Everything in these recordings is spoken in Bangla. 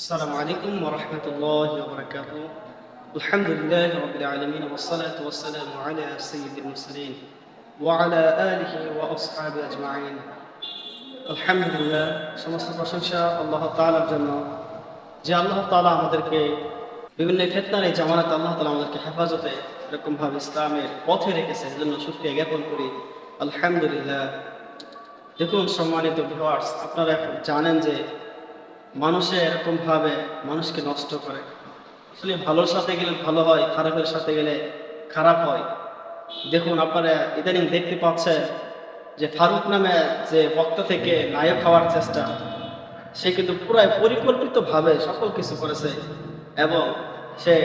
السلام عليكم ورحمة الله وبركاته الحمد لله رب العالمين والصلاة والسلام على سيد المرسلين وعلى آله وأصحابه أجمعين الحمد لله সমস্ত প্রশংসা আল্লাহ তাআলার জন্য যে আল্লাহ তাআলা আমাদেরকে বিভিন্ন ফেতনার এই জামানাত আল্লাহ তাআলা আমাদেরকে হেফাজতে এরকম ভাবে ইসলামের পথে রেখেছে এজন্য শুকরিয়া জ্ঞাপন করি আলহামদুলিল্লাহ দেখুন সম্মানিত ভিউয়ার্স আপনারা এখন জানেন যে মানুষে এরকম ভাবে মানুষকে নষ্ট করে। আসলে ভালোর সাথে গেলে ভালো হয়, খারাপের সাথে গেলে খারাপ হয়। দেখুন, আপনারা ইদানিং দেখতে পাচ্ছেন যে ফারুক নামে যে বক্তা থেকে নায়ক হওয়ার চেষ্টা, সে কিন্তু পুরাই পরিকল্পিতভাবে সকল কিছু করেছে এবং সে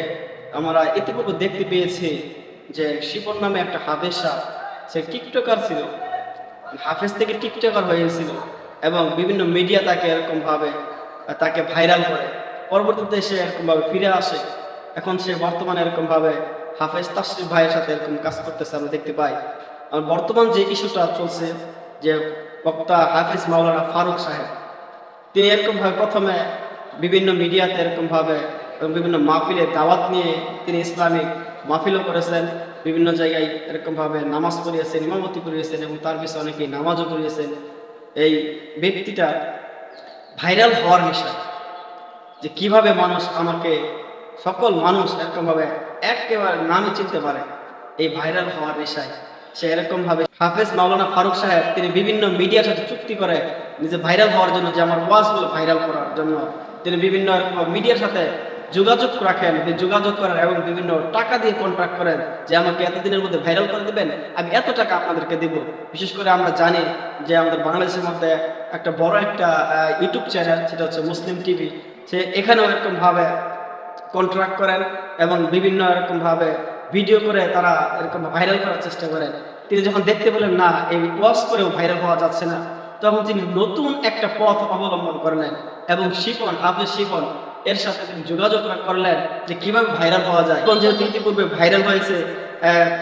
আমরা ইতিপূর্বে দেখতে পেয়েছি যে শিবন নামে একটা হাফেজা, সে টিকটকার ছিল। হাফেজ থেকে টিকটকার হয়েছিল এবং বিভিন্ন মিডিয়া তাকে এরকম ভাবে তাকে ভাইরাল করে। পরবর্তীতে সে এরকম ভাবে ফিরে আসে। এখন সে বর্তমানে এরকম ভাবে হাফেজ তাসরিফ ভাইয়ের সাথে এরকম কাজ করতেছে, আমরা দেখতে পাই। আর বর্তমান যে ইস্যুটা চলছে, যে বক্তা হাফিজ মাওলানা ফারুক সাহেব, তিনি এরকম ভাবে প্রথমে বিভিন্ন মিডিয়াতে এরকম ভাবে এবং বিভিন্ন মাহফিলে দাওয়াত নিয়ে তিনি ইসলামিক মাহফিলও করেছেন। বিভিন্ন জায়গায় এরকম ভাবে নামাজ পড়িয়েছেন, ইমামতি করিয়েছেন এবং তার পিছনে অনেকেই নামাজও করিয়েছেন এই ব্যক্তিটা ভাইরাল হওয়ার বিষয় যে কীভাবে মানুষ আমাকে, সকল মানুষ এরকম ভাবে একেবারে নামে চিনতে পারে এই ভাইরাল হওয়ার বিষয়। সে এরকমভাবে হাফেজ মাওলানা ফারুক সাহেব, তিনি বিভিন্ন মিডিয়ার সাথে চুক্তি করে নিজে ভাইরাল হওয়ার জন্য যে আমার ওয়াজগুলো ভাইরাল করার জন্য। তিনি বিভিন্ন মিডিয়ার সাথে যোগাযোগ রাখেন যোগাযোগ করেন এবং বিভিন্ন টাকা দিয়ে কন্ট্রাক্ট করেন যে আমাকে এতদিনের মধ্যে ভাইরাল করে দেবেন, আমি এত টাকা আপনাদেরকে দিব। বিশেষ করে আমরা জানি যে আমাদের বাংলাদেশের মধ্যে একটা বড় একটা ইউটিউব চ্যানেল সেটা হচ্ছে মুসলিম টিভি সে এখানেও এরকম ভাবে কন্ট্রাক্ট করেন এবং বিভিন্ন এরকম ভাবে ভিডিও করে তারা এরকম ভাইরাল করার চেষ্টা করেন। তিনি যখন দেখতে পেলেন, না, এই ওয়াশ করেও ভাইরাল হওয়া যাচ্ছে না, তখন তিনি নতুন একটা পথ অবলম্বন করলেন এবং শিপন হাফিজ শিপন, এর সাথে তিনি যোগাযোগ করলেন যে কীভাবে ভাইরাল হওয়া যায়। এখন যেহেতু ইতিপূর্বে ভাইরাল হয়েছে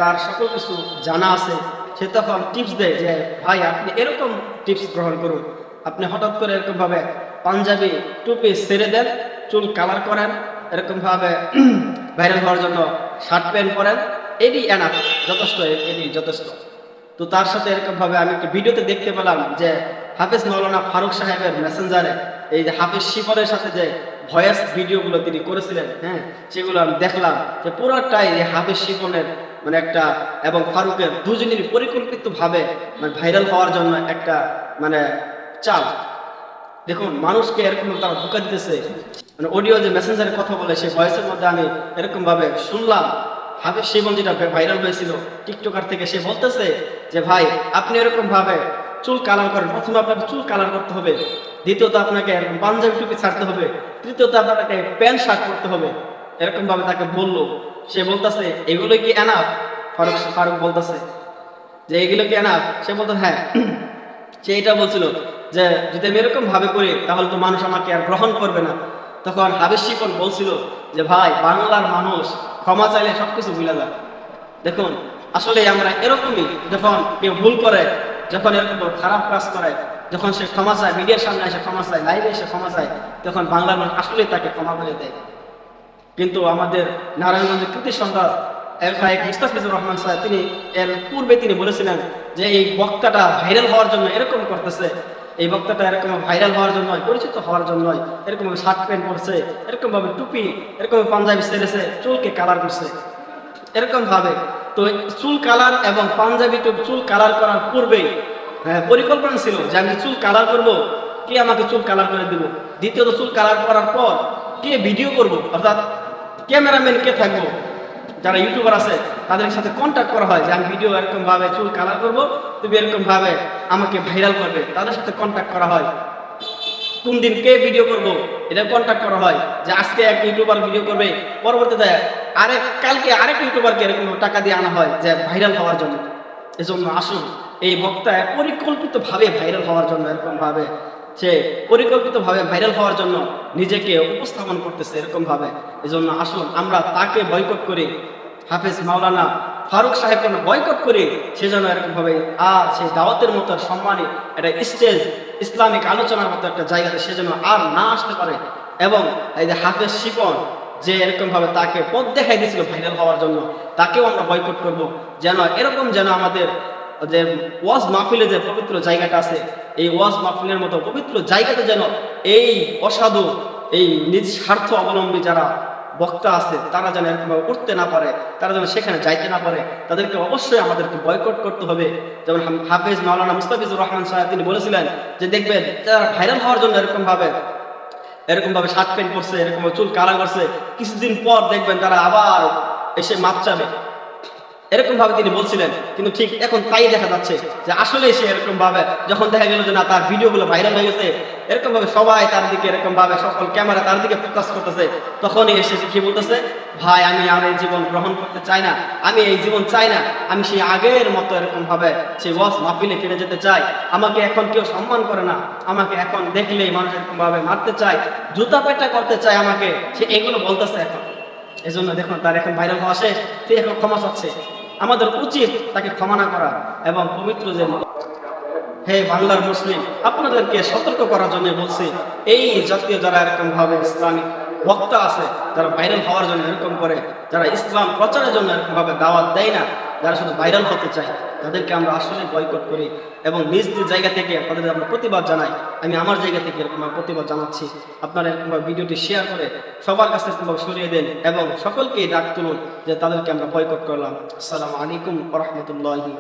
তার সকল কিছু জানা আছে, সে তখন টিপস দেয় যে, ভাই, আপনি এরকম টিপস গ্রহণ করুন। আপনি হঠাৎ করে এরকম ভাবে পাঞ্জাবি টুপি ছেড়ে দেন, চুল কালার করেন এরকম ভাবে ভাইরাল হওয়ার জন্য শার্ট প্যান্ট পরেন, এটি এনাফ, যথেষ্ট, এটি যথেষ্ট। তো তার সাথে এরকম ভাবে আমি একটা ভিডিওতে দেখতে পেলাম যে হাফেজ মৌলানা ফারুক সাহেবের মেসেঞ্জারে এই যে হাফেজ শিফরের সাথে যে ভয়েস ভিডিওগুলো তিনি করেছিলেন হ্যাঁ সেগুলো আমি দেখলাম যে পুরোটাই এই হাফেজ শিফনের মানে একটা এবং ফারুকের দুজনেরই পরিকল্পিতভাবে মানে ভাইরাল হওয়ার জন্য একটা মানে চাল দেখুন, মানুষকে এরকম তারা ধোকা দিতেছে। মানে অডিও যে মেসেঞ্জারে কথা বলে, সেই ভয়েসের মধ্যে আমি এরকম ভাবে শুনলাম। হাফিজ শিবন যেটা ভাইরাল হয়েছিল। টিকটকার থেকে সে বলতেছে যে, ভাই, আপনি এরকম ভাবে চুল কালার করেন। প্রথমে আপনাকে চুল কালার করতে হবে। দ্বিতীয়ত আপনাকে পাঞ্জাবি টুপি ছাড়তে হবে। তৃতীয়ত আপনাকে প্যান্ট শার্ট করতে হবে। এরকম ভাবে তাকে বলল। সে বলতেছে এগুলো কি এনাফ ফারুক ফারুক বলতেছে যে, এগুলো কি এনাফ সে বলতো হ্যাঁ। সে এটা বলছিল যে যদি আমি এরকম ভাবে করি, তাহলে তো মানুষ আমাকে আর গ্রহণ করবে না। তখন হাবিজ শিকন বলছিল যে, ভাই, বাংলার মানুষ ক্ষমা চাইলে সবকিছু ভুলে যায়। দেখুন, আসলে আমরা এরকমই যখন কেউ ভুল করে, যখন এরকম খারাপ কাজ করে, যখন সে ক্ষমা চায়, মিডিয়ার সামনে এসে ক্ষমা চায়, লাইভে এসে ক্ষমা চায়, তখন বাংলার মানুষ আসলেই তাকে ক্ষমা করে দেয়। কিন্তু আমাদের নারায়ণগঞ্জের কৃতি সম্রাট এক মুস্তাফিজুর রহমান সাহেব তিনি এর পূর্বে তিনি বলেছিলেন যে, এই বক্তাটা ভাইরাল হওয়ার জন্য এরকম করতেছে। এই বক্তাটা এরকম ভাইরাল হওয়ার জন্য পরিচিত হওয়ার জন্য এরকম শার্ট প্যান্ট পরছে, এরকম ভাবে টুপি, এরকম পাঞ্জাবি ছেড়েছে চুলকে কালার করছে। এরকম ভাবে। তো চুল কালার এবং পাঞ্জাবি চুল কালার করার পূর্বেই হ্যাঁ পরিকল্পনা ছিল যে আমি চুল কালার করব, কে আমাকে চুল কালার করে দিব? দ্বিতীয়ত চুল কালার করার পর কে ভিডিও করব? অর্থাৎ ক্যামেরাম্যান কে থাকব? যারা ইউটিউবার আছে, তাদের সাথে কন্ট্যাক্ট করা হয় যে আমি ভিডিও এরকম ভাবে চুল কালার করব, তুমি এরকম ভাবে আমাকে ভাইরাল করবে, তাদের সাথে কন্ট্যাক্ট করা হয়। কোন দিন কে ভিডিও করব এটা কন্ট্যাক্ট করা হয় যে আজকে এক ইউটিউবার ভিডিও করবে, পরবর্তীতে আরেক কালকে আরেক ইউটিউবারকে এরকম টাকা দিয়ে আনা হয় যে ভাইরাল হওয়ার জন্য। এজন্য আসুন, এই বক্তা পরিকল্পিতভাবে ভাইরাল হওয়ার জন্য এরকম ভাবে সে পরিকল্পিতভাবে ভাইরাল হওয়ার জন্য নিজেকে উপস্থাপন করতেছে এরকম ভাবে এজন্য আসুন আমরা তাকে বয়কট করি। হাফেজ মাওলানা ফারুক সাহেবকে বয়কট করি। সেজন্য এরকম ভাবে আর সেই দাওয়াতের মতো সম্মানী একটা স্টেজ ইসলামিক আলোচনার মতো একটা জায়গাতে সেজন্য আর না আসতে পারে। এবং এই যে হাফেজ শিপন, যে এরকম ভাবে তাকে পথ দেখাই দিয়েছিল ভাইরাল হওয়ার জন্য, তাকেও আমরা বয়কট করব। যেন এরকম যেন আমাদের যে ওয়াজ মাহফিলে যে পবিত্র জায়গাটা আছে এই ওয়াজ মাহফিলের মতো পবিত্র জায়গাতে যেন এই অসাধু, এই নিজ স্বার্থ অবলম্বী যারা বক্তা আছে, তারা যেন এরকমভাবে উঠতে না পারে, তারা যেন সেখানে যাইতে না পারে, তাদেরকে অবশ্যই আমাদেরকে বয়কট করতে হবে। যেমন হাফেজ মাওলানা মুস্তাফিজুর রহমান সাহেব, তিনি বলেছিলেন যে, দেখবেন, যারা ভাইরাল হওয়ার জন্য এরকম ভাবে এরকম ভাবে শার্ট প্যান্ট করছে এরকম চুল কালা করছে, কিছুদিন পর দেখবেন তারা আবার এসে মাপ চাবে। এরকম ভাবে তিনি বলছিলেন, কিন্তু ঠিক এখন তাই দেখা যাচ্ছে যে আসলে সে এরকম ভাবে যখন দেখা গেল যে না, তার ভিডিওগুলো ভাইরাল হয়ে গেছে এরকম ভাবে সবাই তার দিকে এরকম ভাবে সকল ক্যামেরা তার দিকে ফোকাস করতেছে। তখনই এসে কি বলতেছে, ভাই, আমি আর এই জীবন গ্রহণ করতে চাই না, আমি এই জীবন চাই না, আমি সেই আগের মতো এরকম ভাবে সেই ওয়াজ মাহফিলে ফিরে যেতে চাই। আমাকে এখন কেউ সম্মান করে না, আমাকে এখন দেখলেই মানুষ এরকম ভাবে মারতে চায়, জুতা পেটা করতে চায় আমাকে। সে এগুলো বলতেছে এখন। এজন্য দেখুন, তার এখন ভাইরাল হওয়া শেষ, সে এখন ক্ষমা চাচ্ছে। আমাদের উচিত তাকে ক্ষমা না করা এবং পবিত্র যে হে বাংলার মুসলিম, আপনাদেরকে সতর্ক করার জন্য বলছি, এই জাতীয় যারা এরকম ভাবে ইসলামিক বক্তা আছে, যারা ভাইরাল হওয়ার জন্য এরকম করে, যারা ইসলাম প্রচারের জন্য এরকম ভাবে দাওয়াত দেয় না যারা শুধু ভাইরাল হতে চায়, তাদেরকে আমরা আসলে বয়কট করি এবং নিজ নিজ জায়গা থেকে তাদের আমরা প্রতিবাদ জানাই। আমি আমার জায়গা থেকে এরকম প্রতিবাদ জানাচ্ছি। আপনারা ভিডিওটি শেয়ার করে সবার কাছে সরিয়ে দেন এবং সকলকে ডাক তুলুন যে তাদেরকে আমরা বয়কট করলাম। আসসালামু আলাইকুম রহমতুল্লাহি